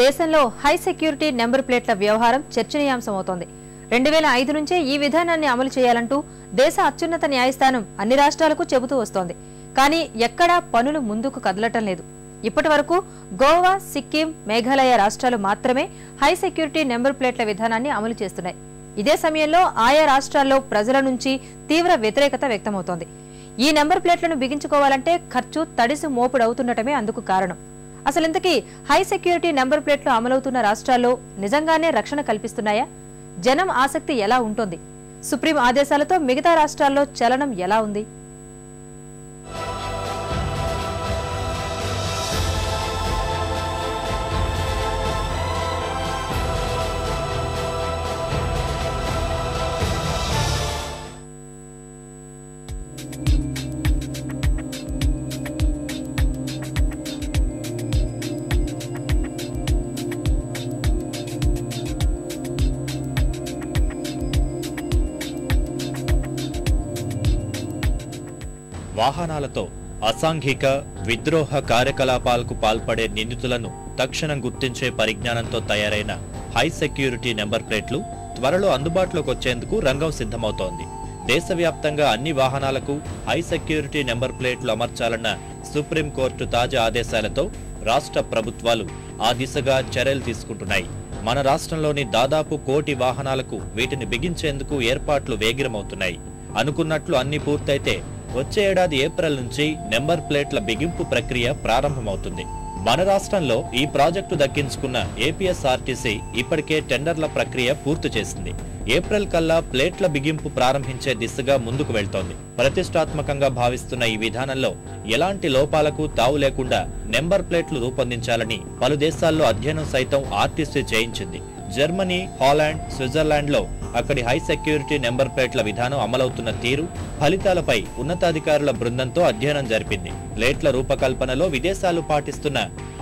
దేశంలో high security number ప్లేట్ల వ్యవహారం చర్చనీయాంశమవుతోంది. రెండు వేల ఐదు నుంచే ఈ విధానాన్ని అమలు చేయాలంటూ దేశ అత్యున్నత న్యాయస్థానం అన్ని రాష్ట్రాలకు చెబుతూ వస్తోంది. కానీ ఎక్కడా పనులు ముందుకు కదలటం లేదు. ఇప్పటి వరకు గోవా సిక్కిం మేఘాలయ రాష్ట్రాలు మాత్రమే హై సెక్యూరిటీ నెంబర్ ప్లేట్ల విధానాన్ని అమలు చేస్తున్నాయి. ఇదే సమయంలో ఆయా రాష్ట్రాల్లో ప్రజల నుంచి తీవ్ర వ్యతిరేకత వ్యక్తమవుతోంది. ఈ నెంబర్ ప్లేట్లను బిగించుకోవాలంటే ఖర్చు తడిసి మోపుడవుతుండటమే అందుకు కారణం. అసలు ఇంతకీ హై సెక్యూరిటీ నెంబర్ ప్లేట్లు అమలవుతున్న రాష్ట్రాల్లో నిజంగానే రక్షణ కల్పిస్తున్నాయా? జనం ఆసక్తి ఎలా ఉంటుంది? సుప్రీం ఆదేశాలతో మిగతా రాష్ట్రాల్లో చలనం ఎలా ఉంది? వాహనాలతో అసాంఘిక విద్రోహ కార్యకలాపాలకు పాల్పడే నిందితులను తక్షణం గుర్తించే పరిజ్ఞానంతో తయారైన హై సెక్యూరిటీ నెంబర్ ప్లేట్లు త్వరలో అందుబాటులోకి వచ్చేందుకు రంగం సిద్ధమవుతోంది. దేశవ్యాప్తంగా అన్ని వాహనాలకు హై సెక్యూరిటీ నెంబర్ ప్లేట్లు అమర్చాలన్న సుప్రీంకోర్టు తాజా ఆదేశాలతో రాష్ట్ర ప్రభుత్వాలు ఆ దిశగా చర్యలు తీసుకుంటున్నాయి. మన రాష్ట్రంలోని దాదాపు కోటి వాహనాలకు వీటిని బిగించేందుకు ఏర్పాట్లు వేగిరమవుతున్నాయి. అనుకున్నట్లు అన్ని పూర్తయితే వచ్చే ఏడాది ఏప్రిల్ నుంచి నెంబర్ ప్లేట్ల బిగింపు ప్రక్రియ ప్రారంభమవుతుంది. మన రాష్ట్రంలో ఈ ప్రాజెక్టు దక్కించుకున్న ఏపీఎస్ఆర్టీసీ ఇప్పటికే టెండర్ల ప్రక్రియ పూర్తి చేసింది. ఏప్రిల్ కల్లా ప్లేట్ల బిగింపు ప్రారంభించే దిశగా ముందుకు వెళ్తోంది. ప్రతిష్టాత్మకంగా భావిస్తున్న ఈ విధానంలో ఎలాంటి లోపాలకు తావు లేకుండా నెంబర్ ప్లేట్లు రూపొందించాలని పలు దేశాల్లో అధ్యయనం సైతం ఆర్టీసీ చేయించింది. జర్మనీ హాలాండ్ స్విట్జర్లాండ్లో అక్కడి హై సెక్యూరిటీ నెంబర్ ప్లేట్ల విధానం అమలవుతున్న తీరు ఫలితాలపై ఉన్నతాధికారుల బృందంతో అధ్యయనం జరిపింది. ప్లేట్ల రూపకల్పనలో విదేశాలు పాటిస్తున్న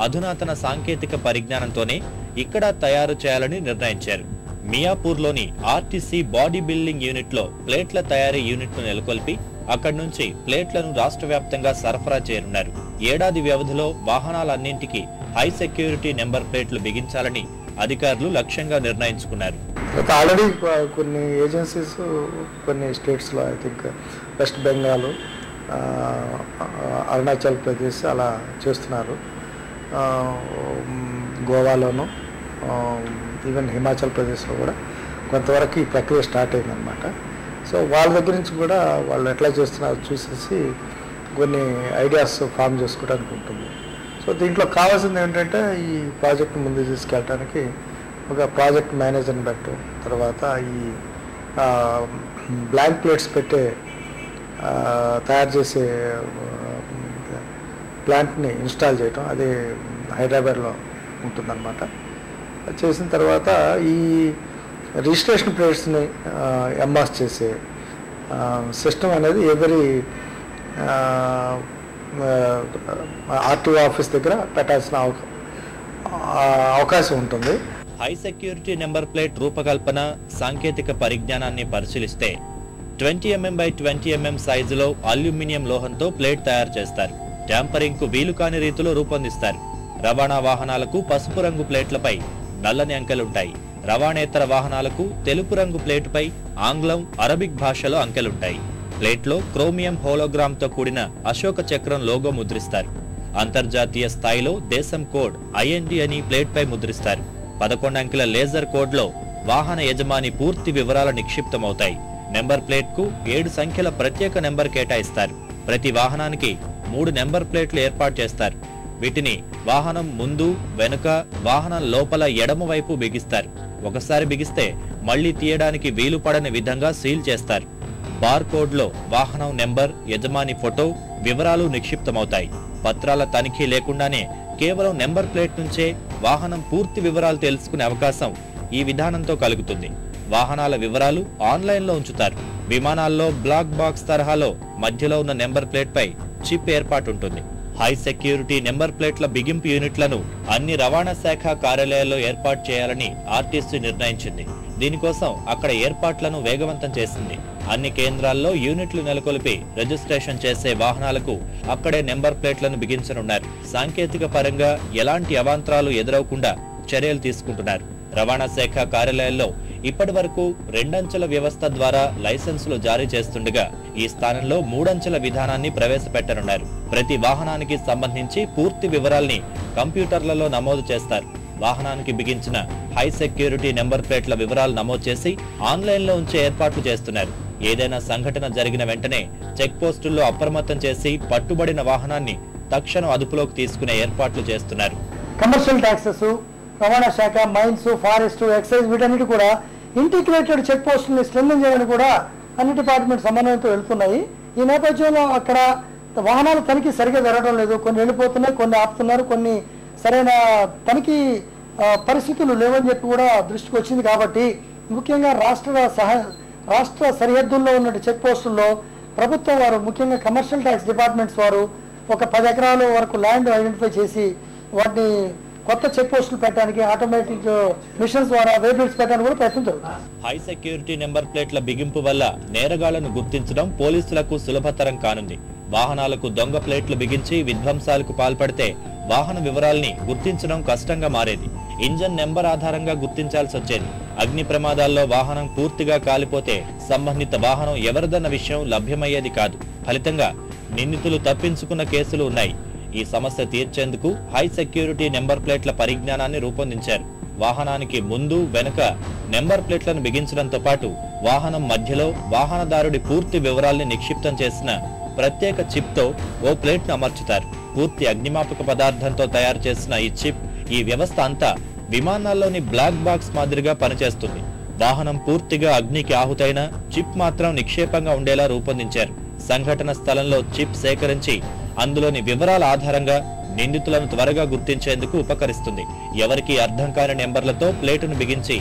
అధునాతన సాంకేతిక పరిజ్ఞానంతోనే ఇక్కడ తయారు చేయాలని నిర్ణయించారు. మియాపూర్లోని ఆర్టీసీ బాడీ బిల్డింగ్ యూనిట్లో ప్లేట్ల తయారీ యూనిట్ను నెలకొల్పి అక్కడి నుంచి ప్లేట్లను రాష్ట్ర వ్యాప్తంగా సరఫరా చేయనున్నారు. ఏడాది వ్యవధిలో వాహనాలన్నింటికీ హై సెక్యూరిటీ నెంబర్ ప్లేట్లు బిగించాలని అధికారులు లక్ష్యంగా నిర్ణయించుకున్నారు. అయితే ఆల్రెడీ కొన్ని ఏజెన్సీస్ కొన్ని స్టేట్స్లో I think West Bengal Arunachal Pradesh అలా చేస్తున్నారు. గోవాలోను ఈవెన్ హిమాచల్ ప్రదేశ్లో కూడా కొంతవరకు ఈ ప్రక్రియ స్టార్ట్ అయిందనమాట సో వాళ్ళ దగ్గర నుంచి కూడా వాళ్ళు ఎట్లా చేస్తున్నారో చూసేసి కొన్ని ఐడియాస్ ఫామ్ చేసుకోవడానికి ఉంటుంది. సో దీంట్లో కావాల్సింది ఏంటంటే ఈ ప్రాజెక్ట్ ముందు తీసుకెళ్ళడానికి ఒక ప్రాజెక్ట్ మేనేజర్ని పెట్టు. తర్వాత ఈ బ్లాంక్ ప్లేట్స్ పెట్టే తయారు చేసే ప్లాంట్ని ఇన్స్టాల్ చేయటం అది హైదరాబాద్లో ఉంటుందన్నమాట. అది చేసిన తర్వాత ఈ రిజిస్ట్రేషన్ ప్లేట్స్ని ఎంబాస్ చేసే సిస్టమ్ అనేది ఎవరి ఆర్టీఓ ఆఫీస్ దగ్గర పెట్టాల్సిన అవకాశం ఉంటుంది. హై సెక్యూరిటీ నెంబర్ ప్లేట్ రూపకల్పన సాంకేతిక పరిజ్ఞానాన్ని పరిశీలిస్తే twenty MM by twenty MM సైజులో అల్యూమినియం లోహంతో ప్లేట్ తయారు చేస్తారు. ట్యాంపరింగ్కు వీలు కాని రీతిలో రూపొందిస్తారు. రవాణా వాహనాలకు పసుపు రంగు ప్లేట్లపై నల్లని అంకెలుంటాయి. రవాణేతర వాహనాలకు తెలుపు రంగు ప్లేటుపై ఆంగ్లం అరబిక్ భాషలో అంకెలుంటాయి. ప్లేట్లో క్రోమియం హోలోగ్రామ్తో కూడిన అశోక చక్రం లోగో ముద్రిస్తారు. అంతర్జాతీయ స్థాయిలో దేశం కోడ్ ఐఎన్డి అని ప్లేట్పై ముద్రిస్తారు. పదకొండు అంకెల లేజర్ కోడ్లో వాహన యజమాని పూర్తి వివరాలు నిక్షిప్తమవుతాయి. నెంబర్ ప్లేట్కు ఏడు సంఖ్యల ప్రత్యేక నెంబర్ కేటాయిస్తారు. ప్రతి వాహనానికి మూడు నెంబర్ ప్లేట్లు ఏర్పాటు చేస్తారు. వీటిని వాహనం ముందు వెనుక వాహనం లోపల ఎడమ వైపు బిగిస్తారు. ఒకసారి బిగిస్తే మళ్ళీ తీయడానికి వీలు పడని విధంగా సీల్ చేస్తారు. బార్ కోడ్లో వాహనం నెంబర్ యజమాని ఫోటో వివరాలు నిక్షిప్తమవుతాయి. పత్రాల తనిఖీ లేకుండానే కేవలం నెంబర్ ప్లేట్ నుంచే వాహనం పూర్తి వివరాలు తెలుసుకునే అవకాశం ఈ విధానంతో కలుగుతుంది. వాహనాల వివరాలు ఆన్లైన్లో ఉంచుతారు. విమానాల్లో బ్లాక్ బాక్స్ తరహాలో మధ్యలో ఉన్న నెంబర్ ప్లేట్ పై చిప్ ఏర్పాటు ఉంటుంది హై సెక్యూరిటీ నెంబర్ ప్లేట్ల బిగింపు యూనిట్లను అన్ని రవాణా శాఖ కార్యాలయాల్లో ఏర్పాటు చేయాలని ఆర్టీసీ నిర్ణయించింది. దీనికోసం అక్కడ ఏర్పాట్లను వేగవంతం చేసింది. అన్ని కేంద్రాల్లో యూనిట్లు నెలకొల్పి రిజిస్ట్రేషన్ చేసే వాహనాలకు అక్కడే నెంబర్ ప్లేట్లను బిగించనున్నారు. సాంకేతిక పరంగా ఎలాంటి అవాంతరాలు ఎదురవకుండా చర్యలు తీసుకుంటున్నారు. రవాణా శాఖ కార్యాలయాల్లో ఇప్పటి వరకు రెండంచెల వ్యవస్థ ద్వారా లైసెన్సులు జారీ చేస్తుండగా ఈ స్థానంలో మూడంచెల విధానాన్ని ప్రవేశపెట్టనున్నారు. ప్రతి వాహనానికి సంబంధించి పూర్తి వివరాల్ని కంప్యూటర్లలో నమోదు చేస్తారు. వాహనానికి బిగించిన హై సెక్యూరిటీ నెంబర్ ప్లేట్ల వివరాలు నమోదు చేసి ఆన్లైన్లో ఉంచే ఏర్పాట్లు చేస్తున్నారు. ఏదైనా సంఘటన జరిగిన వెంటనే చెక్ పోస్టుల్లో అప్రమత్తం చేసి పట్టుబడిన వాహనాన్ని తక్షణం అదుపులోకి తీసుకునే ఏర్పాట్లు చేస్తున్నారు. కమర్షియల్ ట్యాక్సెస్ రవాణా శాఖ మైన్స్ ఫారెస్ట్ ఎక్సైజ్ వీటన్నిటి కూడా ఇంటిగ్రేటెడ్ చెక్ పోస్టుల్ని స్ట్రెంగ్ చేయడానికి కూడా అన్ని డిపార్ట్మెంట్ సమన్వయంతో వెళ్తున్నాయి. ఈ నేపథ్యంలో అక్కడ వాహనాల తనిఖీ సరిగా జరగడం లేదు. కొన్ని వెళ్ళిపోతున్నాయి కొన్ని ఆపుతున్నారు కొన్ని సరైన పనికి పరిస్థితులు లేవని చెప్పి కూడా దృష్టికి వచ్చింది కాబట్టి ముఖ్యంగా రాష్ట్ర సహ రాష్ట్ర సరిహద్దుల్లో ఉన్న చెక్ పోస్టుల్లో ప్రభుత్వం వారు ముఖ్యంగా కమర్షియల్ ట్యాక్స్ డిపార్ట్మెంట్స్ వారు ఒక పది ఎకరాల వరకు ల్యాండ్ ఐడెంటిఫై చేసి వాటిని కొత్త చెక్ పోస్టులు పెట్టడానికి ఆటోమేటిక్ మిషన్స్ ద్వారా వెహికల్స్ పెట్టడానికి కూడా ప్రయత్నం జరుగుతుంది. హై సెక్యూరిటీ నెంబర్ ప్లేట్ల బిగింపు వల్ల నేరగాళ్ళను గుర్తించడం పోలీసులకు సులభతరం కానుంది. వాహనాలకు దొంగ ప్లేట్లు బిగించి విధ్వంసాలకు పాల్పడితే వాహన వివరాల్ని గుర్తించడం కష్టంగా మారేది. ఇంజన్ నెంబర్ ఆధారంగా గుర్తించాల్సి వచ్చేది. అగ్ని ప్రమాదాల్లో వాహనం పూర్తిగా కాలిపోతే సంబంధిత వాహనం ఎవరిదన్న విషయం లభ్యమయ్యేది కాదు. ఫలితంగా నిందితులు తప్పించుకున్న కేసులు ఉన్నాయి. ఈ సమస్య తీర్చేందుకు హై సెక్యూరిటీ నెంబర్ ప్లేట్ల పరిజ్ఞానాన్ని రూపొందించారు. వాహనానికి ముందు వెనుక నెంబర్ ప్లేట్లను బిగించడంతో పాటు వాహనం మధ్యలో వాహనదారుడి పూర్తి వివరాల్ని నిక్షిప్తం చేసిన ప్రత్యేక చిప్తో ఓ ప్లేట్ను అమర్చుతారు. పూర్తి అగ్నిమాపక పదార్థంతో తయారు చేసిన ఈ చిప్ ఈ వ్యవస్థ అంతా విమానాల్లోని బ్లాక్ బాక్స్ మాదిరిగా పనిచేస్తుంది. వాహనం పూర్తిగా అగ్నికి ఆహుతైన చిప్ మాత్రం నిక్షేపంగా ఉండేలా రూపొందించారు. సంఘటన స్థలంలో చిప్ సేకరించి అందులోని వివరాల ఆధారంగా నిందితులను త్వరగా గుర్తించేందుకు ఉపకరిస్తుంది. ఎవరికీ అర్థం కాని నెంబర్లతో ప్లేటును బిగించి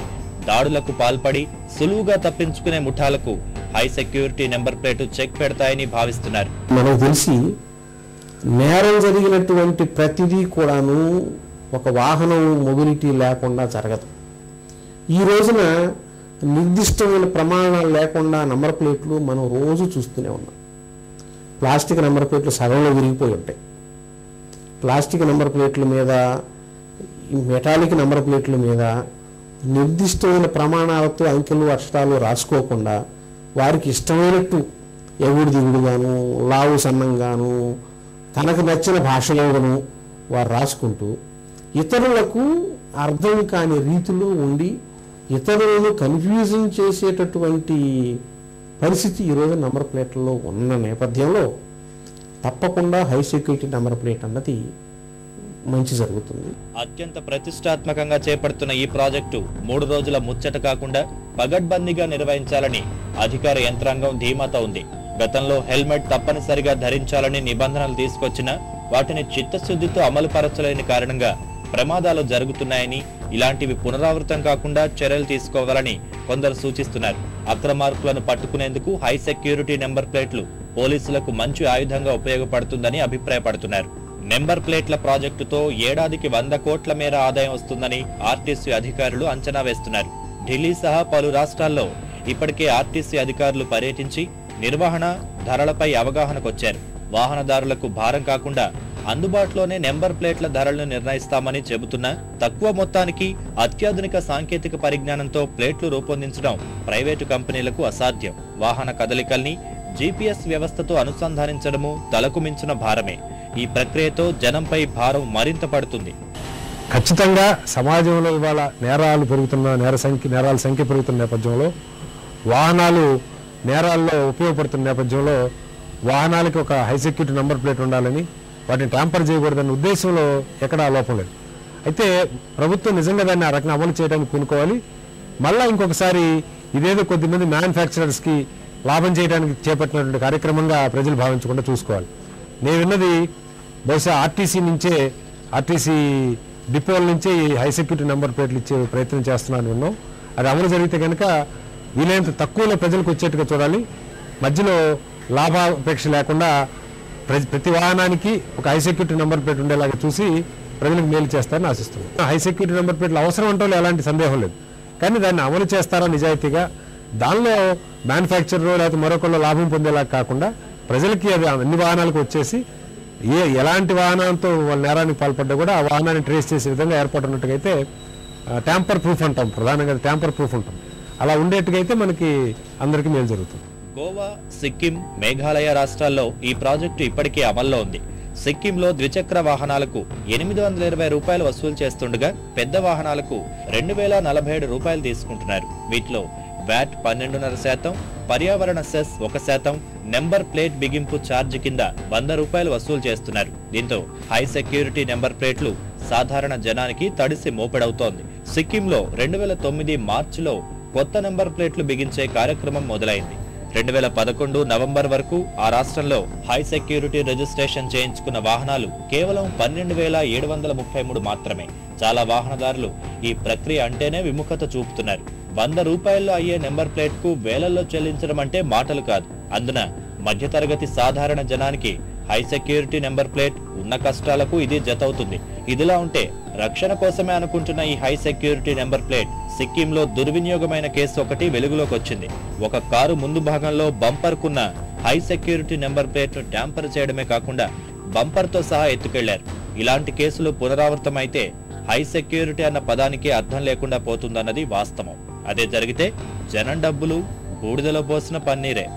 దాడులకు పాల్పడి సులువుగా తప్పించుకునే ముఠాలకు high security number plate check పెడతాయని భావిస్తున్నారు. మనకు తెలిసి నేరం జరిగినటువంటి ప్రతిదీ కూడాను ఒక వాహనం మొబిలిటీ లేకుండా జరగదు. ఈ రోజున నిర్దిష్టమైన ప్రమాణాలు లేకుండా నెంబర్ ప్లేట్లు మనం రోజు చూస్తూనే ఉన్నాం. ప్లాస్టిక్ నెంబర్ ప్లేట్లు సగంలో విరిగిపోయి ఉంటాయి. ప్లాస్టిక్ నెంబర్ ప్లేట్ల మీద మెటాలిక్ నెంబర్ ప్లేట్ల మీద నిర్దిష్టమైన ప్రమాణాలతో అంకెలు అక్షరాలు రాసుకోకుండా వారికి ఇష్టమైనట్టు ఎగుడు దిగుడుగాను లావు సన్నంగాను తనకు నచ్చిన భాషలోను వారు రాసుకుంటూ ఇతరులకు అర్థం కాని రీతిలో ఉండి ఇతరులను కన్ఫ్యూజన్ చేసేటటువంటి పరిస్థితి ఈరోజు నంబర్ ప్లేట్లలో ఉన్న నేపథ్యంలో తప్పకుండా హై సెక్యూరిటీ నెంబర్ ప్లేట్ అన్నది మంచి జరుగుతుంది. అత్యంత ప్రతిష్టాత్మకంగా చేపడుతున్న ఈ ప్రాజెక్టు మూడు రోజుల ముచ్చట కాకుండా పగడ్బందీగా నిర్వహించాలని అధికార యంత్రాంగం ధీమాతో ఉంది. గతంలో హెల్మెట్ తప్పనిసరిగా ధరించాలని నిబంధనలు తీసుకొచ్చినా వాటిని చిత్తశుద్ధితో అమలు పరచలేని కారణంగా ప్రమాదాలు జరుగుతున్నాయని ఇలాంటివి పునరావృతం కాకుండా చర్యలు తీసుకోవాలని కొందరు సూచిస్తున్నారు. అక్రమార్కులను పట్టుకునేందుకు హై సెక్యూరిటీ నెంబర్ ప్లేట్లు పోలీసులకు మంచి ఆయుధంగా ఉపయోగపడుతుందని అభిప్రాయపడుతున్నారు. నెంబర్ ప్లేట్ల ప్రాజెక్టుతో ఏడాదికి వంద కోట్ల మేర ఆదాయం వస్తుందని ఆర్టీసీ అధికారులు అంచనా వేస్తున్నారు. ఢిల్లీ సహా పలు రాష్ట్రాల్లో ఇప్పటికే ఆర్టీసీ అధికారులు పర్యటించి నిర్వహణ ధరలపై అవగాహనకొచ్చారు. వాహనదారులకు భారం కాకుండా అందుబాటులోనే నెంబర్ ప్లేట్ల ధరలను నిర్ణయిస్తామని చెబుతున్నా తక్కువ మొత్తానికి అత్యాధునిక సాంకేతిక పరిజ్ఞానంతో ప్లేట్లు రూపొందించడం ప్రైవేటు కంపెనీలకు అసాధ్యం. వాహన కదలికల్ని జీపీఎస్ వ్యవస్థతో అనుసంధానించడము తలకు మించిన భారమే. ఈ ప్రక్రియతో జనంపై భారం మరింత పడుతుంది. ఖచ్చితంగా సమాజంలో ఇవాళ నేరాలు పెరుగుతున్న నేర సంఖ్య నేరాల సంఖ్య పెరుగుతున్న నేపథ్యంలో వాహనాలు నేరాల్లో ఉపయోగపడుతున్న నేపథ్యంలో వాహనాలకి ఒక హై సెక్యూరిటీ నెంబర్ ప్లేట్ ఉండాలని వాటిని ట్యాంపర్ చేయకూడదన్న ఉద్దేశంలో ఎక్కడా లోపం లేదు. అయితే ప్రభుత్వం నిజంగా దాన్ని ఆ రకంగా అమలు చేయడానికి పూనుకోవాలి. మళ్ళా ఇంకొకసారి ఇదేదో కొద్దిమంది మ్యానుఫ్యాక్చరర్స్కి లాభం చేయడానికి చేపట్టినటువంటి కార్యక్రమంగా ప్రజలు భావించకుండా చూసుకోవాలి. నేను విన్నది బహుశా ఆర్టీసీ నుంచే ఆర్టీసీ డిపోల నుంచి హై సెక్యూరిటీ నెంబర్ ప్లేట్లు ఇచ్చే ప్రయత్నం చేస్తున్నాను ఉన్నాం అది అమలు జరిగితే కనుక వీలైనంత తక్కువలో ప్రజలకు వచ్చేట్టుగా చూడాలి. మధ్యలో లాభాపేక్ష లేకుండా ప్రతి ప్రతి వాహనానికి ఒక హై సెక్యూరిటీ నెంబర్ ప్లేట్ ఉండేలాగా చూసి ప్రజలకు మేలు చేస్తారని ఆశిస్తున్నాం హై సెక్యూరిటీ నెంబర్ ప్లేట్లు అవసరం అంటే ఎలాంటి సందేహం లేదు. కానీ దాన్ని అమలు చేస్తారా నిజాయితీగా? దానిలో మ్యానుఫ్యాక్చరర్ లేకపోతే మరొకళ్ళు లాభం పొందేలా కాకుండా ప్రజలకి అది అన్ని వాహనాలకు వచ్చేసి ఏ ఎలాంటి వాహనంతో వాళ్ళ నేరానికి పాల్పడ్డా కూడా ఆ వాహనాన్ని ట్రేస్ చేసే విధంగా ఏర్పాటు ట్యాంపర్ ప్రూఫ్ అంటాం ప్రధానంగా ట్యాంపర్ ప్రూఫ్ అంటాం. అలా ఉండేట్టుగైతే అయితే మనకి అందరికీ మేలు జరుగుతుంది. గోవా సిక్కిం మేఘాలయ రాష్ట్రాల్లో ఈ ప్రాజెక్టు ఇప్పటికే అమల్లో ఉంది. సిక్కింలో ద్విచక్ర వాహనాలకు ఎనిమిది వందల ఇరవై రూపాయలు వసూలు చేస్తుండగా పెద్ద వాహనాలకు రెండు వేల నలభై ఏడు రూపాయలు తీసుకుంటున్నారు. వీటిలో వ్యాట్ పన్నెండున్నర శాతం పర్యావరణ సెస్ ఒక శాతం నెంబర్ ప్లేట్ బిగింపు ఛార్జ్ కింద వంద రూపాయలు వసూలు చేస్తున్నారు. దీంతో హై సెక్యూరిటీ నెంబర్ ప్లేట్లు సాధారణ జనానికి తడిసి మోపెడవుతోంది. సిక్కింలో రెండు వేల తొమ్మిది మార్చిలో కొత్త నెంబర్ ప్లేట్లు బిగించే కార్యక్రమం మొదలైంది. రెండు వేల పదకొండు నవంబర్ వరకు ఆ రాష్ట్రంలో హై సెక్యూరిటీ రిజిస్ట్రేషన్ చేయించుకున్న వాహనాలు కేవలం పన్నెండు వేల ఏడు వందల ముప్పై మూడు మాత్రమే. చాలా వాహనదారులు ఈ ప్రక్రియ అంటేనే విముఖత చూపుతున్నారు. వంద రూపాయల్లో అయ్యే నెంబర్ ప్లేట్కు వేలల్లో చెల్లించడం అంటే మాటలు కాదు. అందున మధ్యతరగతి సాధారణ జనానికి హై సెక్యూరిటీ నెంబర్ ప్లేట్ ఉన్న కష్టాలకు ఇది జతవుతుంది. ఇదిలా ఉంటే రక్షణ కోసమే అనుకుంటున్న ఈ హై సెక్యూరిటీ నెంబర్ ప్లేట్ సిక్కింలో దుర్వినియోగమైన కేసు ఒకటి వెలుగులోకి వచ్చింది ఒక కారు ముందు భాగంలో బంపర్ కున్న హై సెక్యూరిటీ నెంబర్ ప్లేట్ను ట్యాంపర్ చేయడమే కాకుండా బంపర్తో సహా ఎత్తుకెళ్ళారు. ఇలాంటి కేసులు పునరావృతమైతే హై సెక్యూరిటీ అన్న పదానికి అర్థం లేకుండా పోతుందన్నది వాస్తవం. అదే జరిగితే జనం డబ్బులు బూడిదలో పోసిన పన్నీరే.